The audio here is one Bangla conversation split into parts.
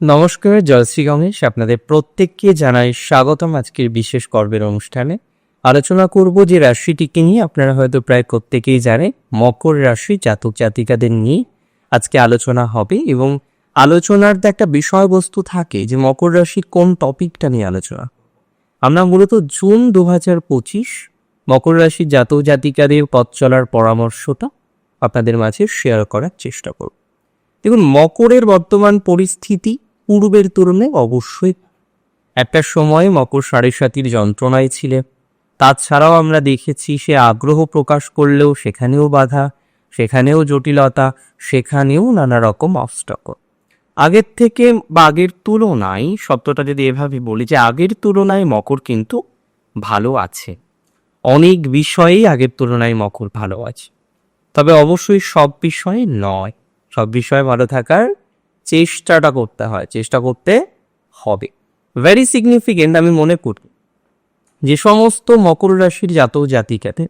নমস্কার জয়শ্রী গণেশ। আপনাদের প্রত্যেককে জানাই স্বাগতম আজকের বিশেষ পর্বের অনুষ্ঠানে। আলোচনা করব যে রাশিটিকে নিয়ে, আপনারা হয়তো প্রায় প্রত্যেকেই জানেন, মকর রাশি জাতক জাতিকাদের নিয়ে আজকে আলোচনা হবে এবং আলোচনার তো একটা বিষয়বস্তু থাকে যে মকর রাশি কোন টপিকটা নিয়ে আলোচনা। আমরা মূলত জুন দু হাজার পঁচিশ মকর রাশির জাতক জাতিকাদের পথ চলার পরামর্শটা আপনাদের মাঝে শেয়ার করার চেষ্টা করব। দেখুন, মকরের বর্তমান পরিস্থিতি পূর্বের তুলনায় অবশ্যই। একটা সময় মকর সাড়ে সাতির যন্ত্রণায় ছিলেন তাছাড়াও আমরা দেখেছি সে আগ্রহ প্রকাশ করলেও সেখানেও বাধা, সেখানেও জটিলতা, সেখানেও নানা রকম অবস্টকল আগের থেকে বা আগের তুলনায় শব্দটা যদি এভাবে বলি যে আগের তুলনায় মকর কিন্তু ভালো আছে। অনেক বিষয়েই আগের তুলনায় মকর ভালো আছে। তবে অবশ্যই সব বিষয়ে নয়। সব বিষয়ে ভালো থাকার চেষ্টাটা করতে হয়, চেষ্টা করতে হবে। ভেরি সিগনিফিকেন্ট আমি মনে করি যে সমস্ত মকর রাশির জাতক জাতিকাতে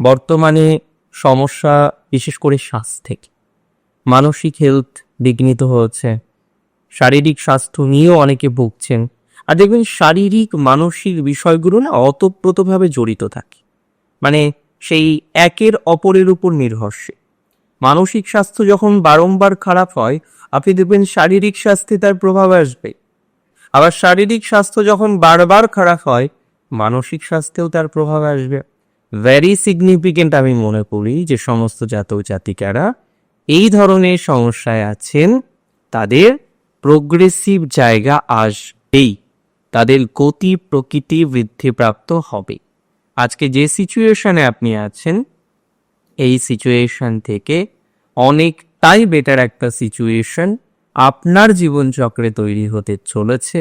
বর্তমানে সমস্যা, বিশেষ করে শ্বাস থেকে মানসিক হেলথ বিঘ্নিত হচ্ছে শারীরিক স্বাস্থ্য নিয়েও অনেকে ভুগছেন। আর দেখবেন শারীরিক, মানসিক বিষয়গুলো না অতপ্রতভাবে জড়িত থাকে। মানে সেই একের অপরের উপর নির্ভরশীল। মানসিক স্বাস্থ্য যখন বারংবার খারাপ হয় আপনি দেখবেন শারীরিক স্বাস্থ্যে তার প্রভাব আসবে। আবার শারীরিক স্বাস্থ্য যখন বারবার খারাপ হয়, মানসিক স্বাস্থ্যেও তার প্রভাব আসবে। ভেরি সিগনিফিকেন্ট আমি মনে করি যে সমস্ত জাতক জাতিকারা এই ধরনের সমস্যায় আছেন, তাদের প্রোগ্রেসিভ জায়গা আসবেই। তাদের গতি প্রকৃতি বৃদ্ধিপ্রাপ্ত হবে। আজকে যে সিচুয়েশনে আপনি আছেন, এই সিচুয়েশন থেকে অনেকটাই বেটার একটা সিচুয়েশন আপনার জীবনচক্রে তৈরি হতে চলেছে।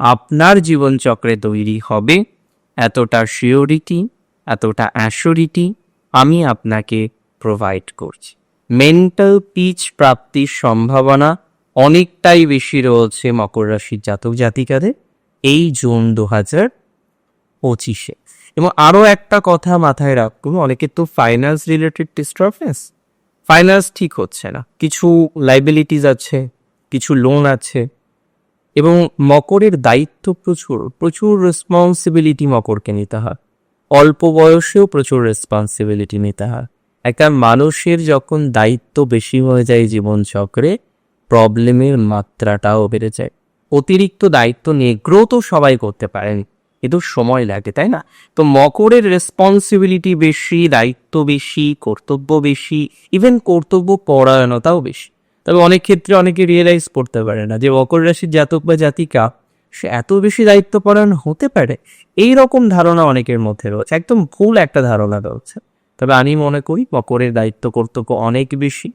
আপনার জীবনচক্রে তৈরি হবে এতটা শিওরিটি এতটা অ্যাসিওরিটি আমি আপনাকে প্রোভাইড করছি। মেন্টাল পিচ প্রাপ্তির সম্ভাবনা অনেকটাই বেশি রয়েছে মকর রাশির জাতক জাতিকাদের এই জুন দু হাজার পঁচিশে। এবং আরও একটা কথা মাথায় রাখুন অনেকের তো ফাইন্যান্স রিলেটেড ডিস্টার্বেন্স ফাইন্যান্স ঠিক হচ্ছে না। কিছু লাইবিলিটিস আছে, কিছু লোন আছে এবং মকরের দায়িত্ব প্রচুর। প্রচুর রেসপন্সিবিলিটি মকরকে নিতে হয়। অল্প বয়সেও প্রচুর রেসপন্সিবিলিটি নিতে হয়। একটা মানুষের যখন দায়িত্ব বেশি হয়ে যায় জীবনচক্রে প্রবলেমের মাত্রাটাও বেড়ে যায়। অতিরিক্ত দায়িত্ব নিয়ে গ্রো তো সবাই করতে পারেন। কিন্তু সময় লাগে, তাই না? তো মকরের রেসপন্সিবিলিটি বেশি, দায়িত্ব বেশি, কর্তব্য বেশি ইভেন কর্তব্য পরায়ণতাও বেশি। তবে অনেক ক্ষেত্রে অনেকে রিয়েলাইজ করতে পারে না যে মকর রাশির জাতক বা জাতিকা, সে এত বেশি দায়িত্বপরায়ণ হতে পারে? এই রকম ধারণা অনেকের মধ্যে রয়েছে। একদম ভুল একটা ধারণা রয়েছে। তবে আমি মনে করি মকরের দায়িত্ব, কর্তব্য অনেক বেশি।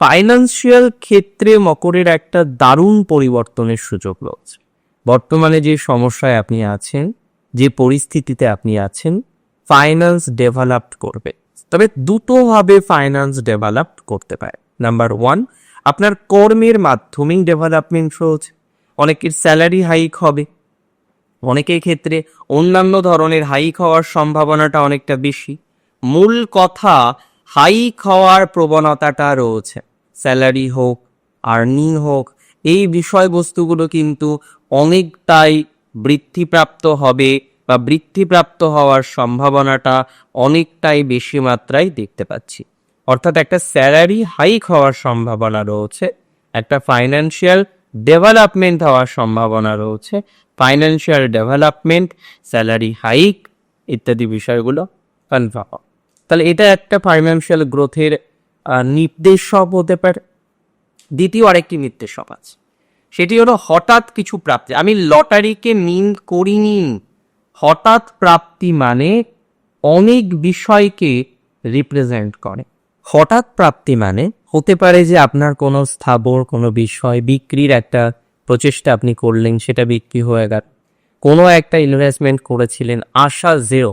ফাইন্যান্সিয়াল ক্ষেত্রে মকরের একটা দারুণ পরিবর্তনের সুযোগ রয়েছে। বর্তমানে যে সমস্যায় আপনি আছেন, যে পরিস্থিতিতে আপনি আছেন ফাইন্যান্স ডেভেলপড করবে। তবে দুটোভাবে ফাইন্যান্স ডেভেলপড করতে পারে। নাম্বার ওয়ান আপনার কর্মের মাধ্যমেই ডেভেলপমেন্ট রয়েছে। অনেকের স্যালারি হাইক হবে। অনেকের ক্ষেত্রে অন্যান্য ধরনের হাইক হওয়ার সম্ভাবনাটা অনেকটা বেশি। মূল কথা হাইক হওয়ার প্রবণতাটা রয়েছে। স্যালারি হোক আর্নিং হোক এই বিষয়বস্তুগুলো কিন্তু অনেকটাই বৃদ্ধিপ্রাপ্ত হবে বা বৃদ্ধিপ্রাপ্ত হওয়ার সম্ভাবনাটা অনেকটাই বেশি মাত্রায় দেখতে পাচ্ছি। অর্থাৎ একটা স্যালারি হাইক হওয়ার সম্ভাবনা রয়েছে, একটা ফাইন্যান্সিয়াল ডেভেলপমেন্ট হওয়ার সম্ভাবনা রয়েছে, ফাইন্যান্সিয়াল ডেভেলপমেন্ট, স্যালারি হাইক ইত্যাদি বিষয়গুলো কনফার্ম তাহলে এটা একটা ফাইন্যান্সিয়াল গ্রোথের নির্দেশক হতে পারে। দ্বিতীয় আরেকটি নির্দেশক আছে। সেটি হলো হঠাৎ কিছু প্রাপ্তি। আমি লটারিকে মিন করিনি। হঠাৎ প্রাপ্তি মানে অনেক বিষয়কে রিপ্রেজেন্ট করে। হঠাৎ প্রাপ্তি মানে হতে পারে যে আপনার কোনো স্থাবর, কোনো বিষয় বিক্রির একটা প্রচেষ্টা আপনি করলেন, সেটা বিক্রি হয়ে গেল। কোনো একটা ইনভেস্টমেন্ট করেছিলেন, আশা জেরো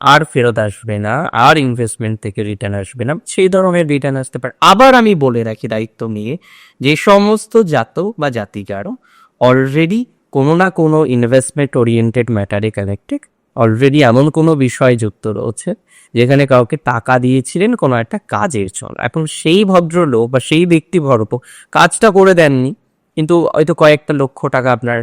আর ফেরত আসবে না, আর ইনভেস্টমেন্ট থেকে রিটার্ন আসবে না, সেই ধরনের রিটার্ন আসতে পারে। আবার আমি বলে রাখি দায়িত্ব নিয়ে, যে সমস্ত জাতক বা জাতিকারও অলরেডি কোনো না কোনো ইনভেস্টমেন্ট ওরিয়েন্টেড ম্যাটারে কানেক্টেড অলরেডি এমন কোনো বিষয় যুক্ত রয়েছে, যেখানে কাউকে টাকা দিয়েছিলেন কোনো একটা কাজের জন্য। এখন সেই ভদ্রলোক বা সেই ব্যক্তি ভরপ কাজটা করে দেননি, কিন্তু হয়তো কয়েকটা লক্ষ টাকা আপনার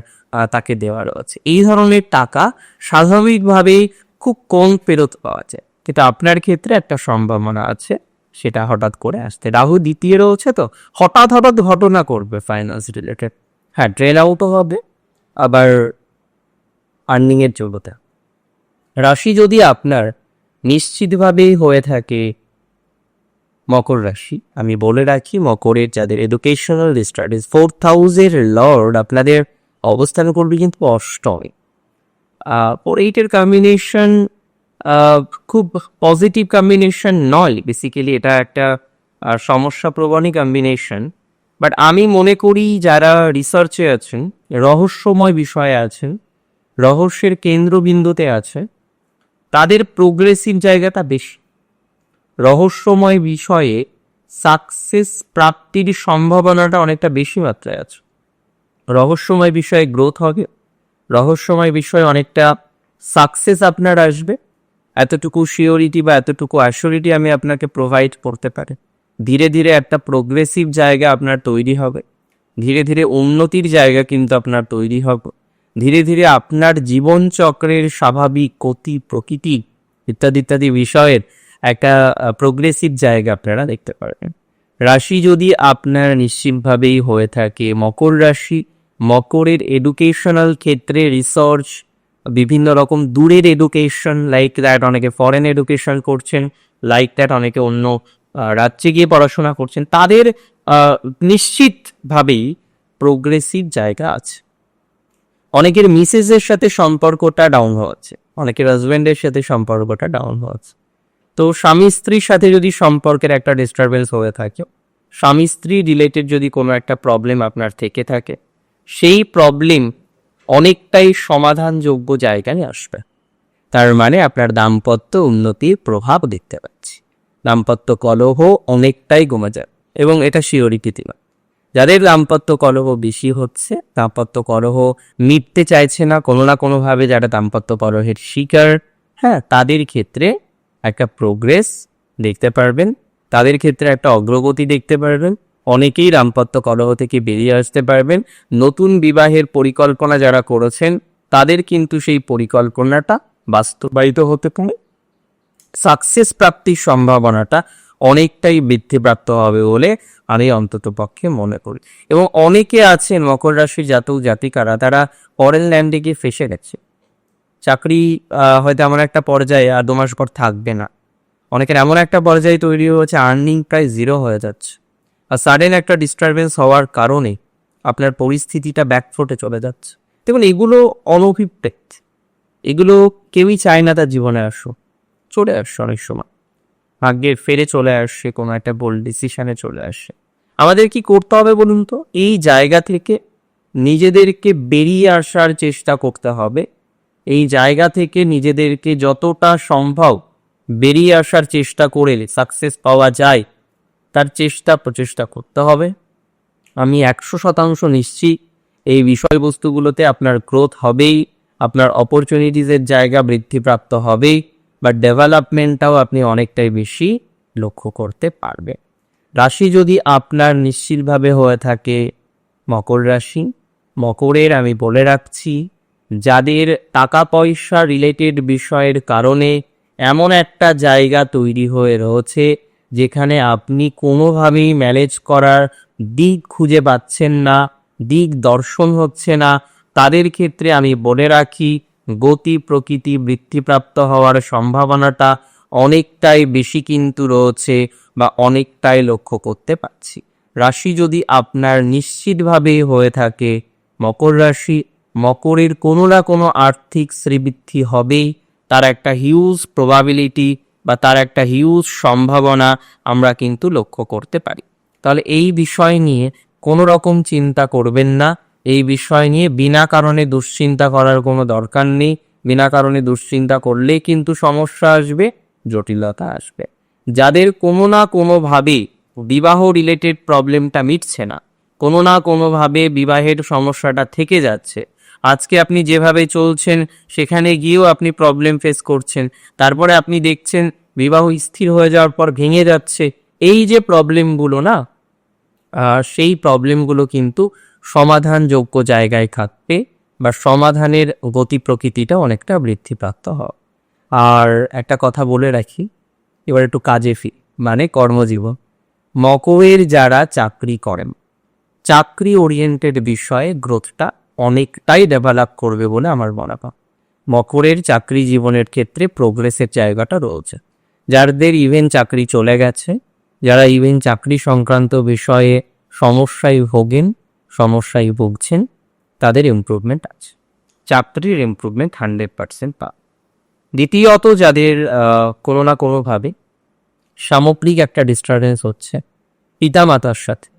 তাকে দেওয়া রয়েছে। এই ধরনের টাকা স্বাভাবিকভাবেই খুব কম ফেরত পাওয়া যায়। কিন্তু আপনার ক্ষেত্রে একটা সম্ভাবনা আছে, সেটা হঠাৎ করে আসতে। রাহু দ্বিতীয় রয়েছে তো, হঠাৎ হঠাৎ ঘটনা করবে ফাইন্যান্স রিলেটেড হ্যাঁ ট্রেল আউটও হবে, আবার আর্নিংয়ের জগতে। রাশি যদি আপনার নিশ্চিতভাবেই হয়ে থাকে, মকর রাশি, আমি বলে রাখি মকরের যাদের এডুকেশনাল স্টাডিজ ফোর্থ হাউসের লর্ড আপনাদের অবস্থান করবে কিন্তু অষ্টমে। ফোর এইটের কম্বিনেশন খুব পজিটিভ কম্বিনেশন নয়। বেসিক্যালি এটা একটা আহ, সমস্যাপ্রবণই কম্বিনেশন বাট আমি মনে করি যারা রিসার্চে আছেন রহস্যময় বিষয়ে আছেন রহস্যের কেন্দ্রবিন্দুতে আছে তাদের প্রোগ্রেসিভ জায়গাটা বেশি। রহস্যময় বিষয়ে সাকসেস প্রাপ্তির সম্ভাবনাটা অনেকটা বেশি মাত্রায় আছে। রহস্যময় বিষয়ে গ্রোথ হবে। রহস্যময় বিষয়ে অনেকটা সাকসেস আপনার আসবে। এতটুকু শিওরিটি বা এতটুকু অ্যাসিওরিটি আমি আপনাকে প্রোভাইড করতে পারি। ধীরে ধীরে একটা প্রোগ্রেসিভ জায়গা আপনার তৈরি হবে। ধীরে ধীরে উন্নতির জায়গা কিন্তু আপনার তৈরি হবে। ধীরে ধীরে আপনার জীবনচক্রের স্বাভাবিক গতি, প্রকৃতি ইত্যাদি ইত্যাদি বিষয়ের একটা প্রোগ্রেসিভ জায়গা আপনারা দেখতে পারবেন। রাশি যদি আপনার নিশ্চিতভাবেই হয়ে থাকে, মকর রাশি মকরের এডুকেশনাল ক্ষেত্রে রিসার্চ বিভিন্ন রকম দূরের এডুকেশন লাইক দ্যাট অনেকে ফরেন এডুকেশন করছেন লাইক দ্যাট অনেকে অন্য রাজ্যে গিয়ে পড়াশোনা করছেন। তাদের নিশ্চিতভাবেই প্রোগ্রেসিভ জায়গা আছে। অনেকের মিসেসের সাথে সম্পর্কটা ডাউন হচ্ছে অনেকের হাজব্যান্ডের সাথে সম্পর্কটা ডাউন হচ্ছে তো স্বামী স্ত্রীর সাথে যদি সম্পর্কের একটা ডিস্টারবেন্স হয়ে থাকে, স্বামী স্ত্রী রিলেটেড যদি কোনো একটা প্রবলেম আপনার থেকে থাকে সেই প্রবলেম অনেকটাই সমাধানযোগ্য জায়গায় আসবে। তার মানে আপনার দাম্পত্য উন্নতির প্রভাব দেখতে পাচ্ছি। দাম্পত্য কলহ অনেকটাই কমে যায় এবং এটা শিওরিটি দিলাম যাদের দাম্পত্য কলহ বেশি হচ্ছে, দাম্পত্য কলহ মিটতে চাইছে না, কোনো না কোনোভাবে যারা দাম্পত্য কলহের শিকার হ্যাঁ তাদের ক্ষেত্রে একটা প্রোগ্রেস দেখতে পারবেন, তাদের ক্ষেত্রে একটা অগ্রগতি দেখতে পারবেন অনেকেই দাম্পত্য কলহ থেকে বেরিয়ে আসতে পারবেন। নতুন বিবাহের পরিকল্পনা যারা করেছেন, তাদের কিন্তু সেই পরিকল্পনাটা বাস্তবায়িত হতে পারে। সাকসেস প্রাপ্তির সম্ভাবনাটা অনেকটাই বৃদ্ধিপ্রাপ্ত হবে বলে আমি অন্তত পক্ষে মনে করি। এবং অনেকে আছেন, মকর রাশির জাতক, জাতিকারা, তারা ফরেন ল্যান্ডে গিয়ে ফেসে গেছে। চাকরি হয়তো এমন একটা পর্যায়ে আর দু মাস পর থাকবে না। অনেকের এমন একটা পর্যায়ে তৈরি হয়েছে, আর্নিং প্রায় জিরো হয়ে যাচ্ছে। সাডেন একটা ডিস্টারবেন্স হওয়ার কারণে আপনার পরিস্থিতিটা ব্যাকফুটে চলে যাচ্ছে। দেখুন, এগুলো অনভিপ্রেত। এগুলো কেউই চায় না তার জীবনে আসো চলে আসছে অনেক সময়। ভাগ্যে ফেরে চলে আসছে, কোনো একটা বোল্ড ডিসিশানে চলে আসে আমাদের কি করতে হবে বলুন তো? এই জায়গা থেকে নিজেদেরকে বেরিয়ে আসার চেষ্টা করতে হবে। এই জায়গা থেকে নিজেদেরকে যতটা সম্ভব বেরিয়ে আসার চেষ্টা করে সাকসেস পাওয়া যায়। তার চেষ্টা প্রচেষ্টা করতে হবে। আমি একশো শতাংশ নিশ্চিত এই বিষয়বস্তুগুলোতে আপনার গ্রোথ হবেই, আপনার অপরচুনিটিসের জায়গা বৃদ্ধিপ্রাপ্ত হবেই বা ডেভেলপমেন্টটাও আপনি অনেকটাই বেশি লক্ষ্য করতে পারবেন। রাশি যদি আপনার নিশ্চিতভাবে হয়ে থাকে মকর রাশি, মকরের আমি বলে রাখছি, যাদের টাকা পয়সা রিলেটেড বিষয়ের কারণে এমন একটা জায়গা তৈরি হয়ে রয়েছে যেখানে আপনি কোনোভাবেই ম্যানেজ করার দিক খুঁজে পাচ্ছেন না, দিক দর্শন হচ্ছে না। তাদের ক্ষেত্রে আমি বলে রাখি, গতি প্রকৃতি বৃদ্ধিপ্রাপ্ত হওয়ার সম্ভাবনাটা অনেকটাই বেশি কিন্তু রয়েছে বা অনেকটাই লক্ষ্য করতে পারছি। রাশি যদি আপনার নিশ্চিতভাবে হয়ে থাকে, মকর রাশি, মকরের কোনো না কোনো আর্থিক শ্রীবৃদ্ধি হবেই। তার একটা হিউজ প্রবাবিলিটি বা তার একটা হিউজ সম্ভাবনা আমরা কিন্তু লক্ষ্য করতে পারি। তাহলে এই বিষয় নিয়ে কোনো রকম চিন্তা করবেন না। এই বিষয় নিয়ে বিনা কারণে দুশ্চিন্তা করার কোনো দরকার নেই। বিনা কারণে দুশ্চিন্তা করলেই কিন্তু সমস্যা আসবে, জটিলতা আসবে। যাদের কোনো না কোনোভাবে বিবাহ রিলেটেড প্রবলেমটা মিটছে না, কোনো না কোনোভাবে বিবাহের সমস্যাটা থেকে যাচ্ছে আজকে আপনি যেভাবে চলছেন, সেখানে গিয়েও আপনি প্রবলেম ফেস করছেন। তারপরে আপনি দেখছেন, বিবাহ স্থির হয়ে যাওয়ার পর ভেঙে যাচ্ছে। এই যে প্রবলেমগুলো না সেই প্রবলেমগুলো কিন্তু সমাধানযোগ্য জায়গায় থাকবে বা সমাধানের গতি প্রকৃতিটা অনেকটা বৃদ্ধিপ্রাপ্ত হয় আর একটা কথা বলে রাখি, এবার একটু কাজে ফি মানে কর্মজীবন। মকরের যারা চাকরি করেন চাকরি ওরিয়েন্টেড বিষয়ে গ্রোথটা অনেকটাই ডেভেলপ করবে বলে আমার মনে হয়। মকরের চাকরি জীবনের ক্ষেত্রে প্রোগ্রেসের জায়গাটা রয়েছে। যাদের ইভেন চাকরি চলে গেছে, যারা ইভেন চাকরি সংক্রান্ত বিষয়ে সমস্যায় ভোগেন, সমস্যায় ভুগছেন, তাদের ইমপ্রুভমেন্ট আছে। চাকরির ইমপ্রুভমেন্ট হান্ড্রেড পার্সেন্ট পা দ্বিতীয়ত যাদের কোনো না কোনোভাবে সামগ্রিক একটা ডিস্টারবেন্স হচ্ছে পিতামাতার সাথে,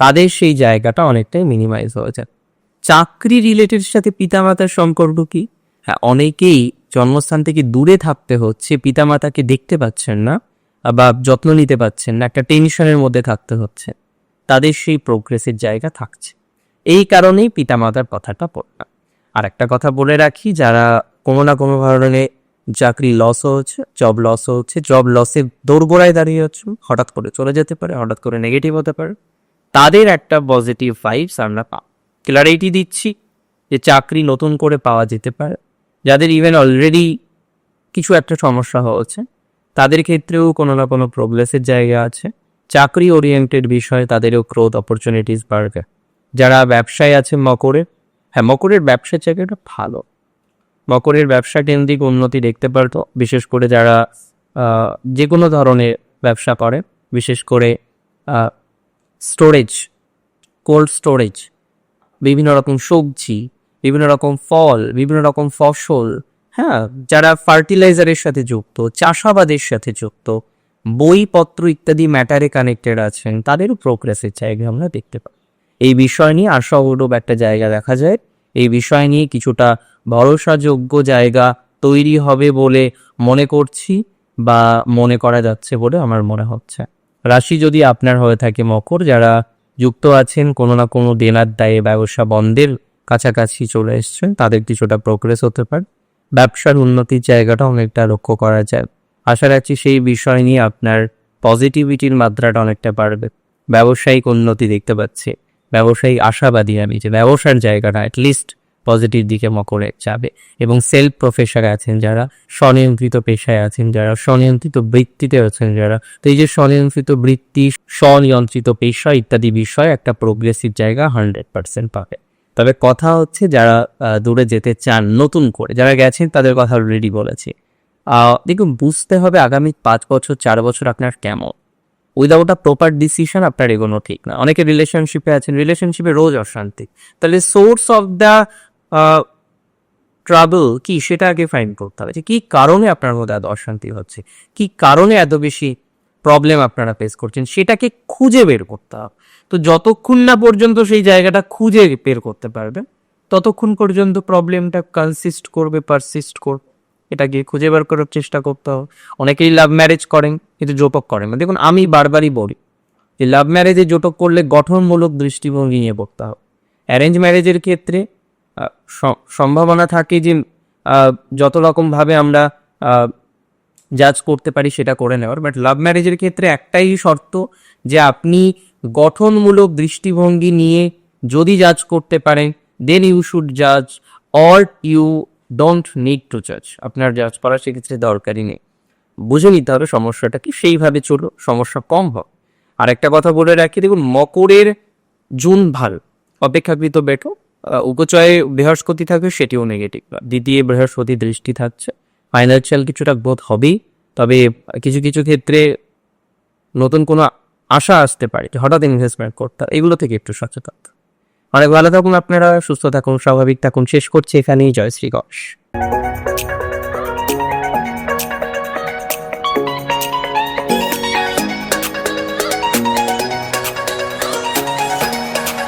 তাদের সেই জায়গাটা অনেকটাই মিনিমাইজ হয়ে যায় চাকরি রিলেটেড সাথে পিতামাতার সম্পর্ক কি? হ্যাঁ অনেকেই জন্মস্থান থেকে দূরে থাকতে হচ্ছে, পিতামাতাকে দেখতে পাচ্ছেন না বা যত্ন নিতে পাচ্ছেন না, একটা টেনশনের মধ্যে থাকতে হচ্ছে। তাদের সেই প্রোগ্রেসের জায়গা থাকছে। এই কারণেই পিতামাতার কথাটা পড়লাম আর একটা কথা বলে রাখি, যারা কোনো না কোনো কারণে চাকরি লস হচ্ছে জব লস হচ্ছে জব লসে দোরগোড়ায় দাঁড়িয়ে হচ্ছে, হঠাৎ করে চলে যেতে পারে, হঠাৎ করে নেগেটিভ হতে পারে, তাদের একটা পজিটিভ ভাইবস আমরা পাই ক্লারিটি দিচ্ছি যে চাকরি নতুন করে পাওয়া যেতে পারে। যাদের ইভেন অলরেডি কিছু একটা সমস্যা হচ্ছে তাদের ক্ষেত্রেও কোনো না কোনো প্রোগ্রেসের জায়গা আছে। চাকরি ওরিয়েন্টেড বিষয়ে তাদেরও গ্রোথ অপরচুনিটিস বাড়বে। যারা ব্যবসায় আছে মকরের হ্যাঁ মকরের ব্যবসার জায়গাটা ভালো। মকরের ব্যবসা কেন্দ্রিক উন্নতি দেখতে পারতো, বিশেষ করে যারা যে কোনো ধরনের ব্যবসা করে, বিশেষ করে স্টোরেজ কোল্ড স্টোরেজ বিভিন্ন রকম সবজি, বিভিন্ন রকম ফল, বিভিন্ন রকম ফসল হ্যাঁ যারা ফার্টিলাইজারের সাথে যুক্ত, চাষাবাদের সাথে যুক্ত, বইপত্র ইত্যাদি ম্যাটারে কানেক্টেড আছেন, তাদেরও প্রোগ্রেসের জায়গা আমরা দেখতে পাই। এই বিষয় নিয়ে আশাবরূপ একটা জায়গা দেখা যায়। এই বিষয় নিয়ে কিছুটা ভরসাযোগ্য জায়গা তৈরি হবে বলে মনে করছি বা মনে করা যাচ্ছে বলে আমার মনে হচ্ছে। রাশি যদি আপনার হয়ে থাকে মকর, যারা যুক্ত আছেন, কোনো না কোনো দেনার দায়ে ব্যবসা বন্ধের কাছাকাছি চলে এসছেন, তাদের কিছুটা প্রোগ্রেস হতে পারে। ব্যবসার উন্নতির জায়গাটা অনেকটা লক্ষ্য করা যায়। আশা রাখছি সেই বিষয় নিয়ে আপনার পজিটিভিটির মাত্রাটা অনেকটা বাড়বে। ব্যবসায়িক উন্নতি দেখতে পাচ্ছি। ব্যবসায়ী আশাবাদী আমি যে ব্যবসার জায়গাটা অ্যাটলিস্ট পজিটিভ দিকে মকরে যাবে। এবং সেলফ প্রফেশনে আছেন যারা, স্বনিয়ন্ত্রিত পেশায় আছেন যারা, স্বনিয়ন্ত্রিত বৃত্তিতে আছেন যারা। তো এই যে স্বনিয়ন্ত্রিত বৃত্তি, স্বনিয়ন্ত্রিত পেশা ইত্যাদি বিষয় একটা প্রোগ্রেসিভ জায়গা হান্ড্রেড পার্সেন্ট পাবে। তবে কথা হচ্ছে যারা দূরে যেতে চান, নতুন করে, যারা গেছেন তাদের কথা অলরেডি বলেছি। দেখুন, বুঝতে হবে আগামী পাঁচ বছর, চার বছর আপনার কেমন। উইদাউট আ প্রপার ডিসিশন আপনার এগোনো ঠিক না। অনেকে রিলেশনশিপে আছেন রিলেশনশিপে রোজ অশান্তি। তাহলে সোর্স অফ দ্য ট্রাবল কি সেটা আগে ফাইন্ড করতে হবে যে কি কারণে আপনার মধ্যে এত অশান্তি হচ্ছে? কি কারণে এত বেশি প্রবলেম আপনারা ফেস করছেন? সেটাকে খুঁজে বের করতে হবে। তো যতক্ষণ না পর্যন্ত সেই জায়গাটা খুঁজে বের করতে পারবে ততক্ষণ পর্যন্ত প্রবলেমটা কনসিস্ট করবে পারসিস্ট করবে এটাকে খুঁজে বের করার চেষ্টা করতে হবে। অনেকেই লাভ ম্যারেজ করেন, কিন্তু জোটক করেন না। দেখুন, আমি বারবারই বলি যে লাভ ম্যারেজে জোটক করলে গঠনমূলক দৃষ্টিভঙ্গি নিয়ে করতে হবে। অ্যারেঞ্জ ম্যারেজের ক্ষেত্রে সম্ভাবনা থাকে যে যত রকমভাবে আমরা জাজ করতে পারি সেটা করে নেওয়ার। বাট লাভ ম্যারেজের ক্ষেত্রে একটাই শর্ত যে, আপনি গঠনমূলক দৃষ্টিভঙ্গি নিয়ে যদি জাজ করতে পারেন দেন ইউ শুড জাজ or you don't need to জাজ আপনার জাজ করার সেক্ষেত্রে দরকারই নেই। বুঝে নিতে হবে সমস্যাটা কি, সেইভাবে চলো সমস্যা কম হোক। আর একটা কথা বলে রাখি, দেখুন, মকরের জুন ভালো অপেক্ষাকৃত বেটো উপচয়ে বৃহস্পতি থাকবে সেটিও নেগেটিভ দ্বিতীয় বৃহস্পতি দৃষ্টি থাকছে। ফাইন্যান্সিয়াল কিছুটা বোধ হবেই, তবে কিছু কিছু ক্ষেত্রে নতুন কোনো আশা আসতে পারে হঠাৎ ইনভেস্টমেন্ট করতে এগুলো থেকে একটু সচেতন। অনেক ভালো থাকুন আপনারা, সুস্থ থাকুন, স্বাভাবিক থাকুন। শেষ করছি এখানেই। জয় শ্রী গণেশ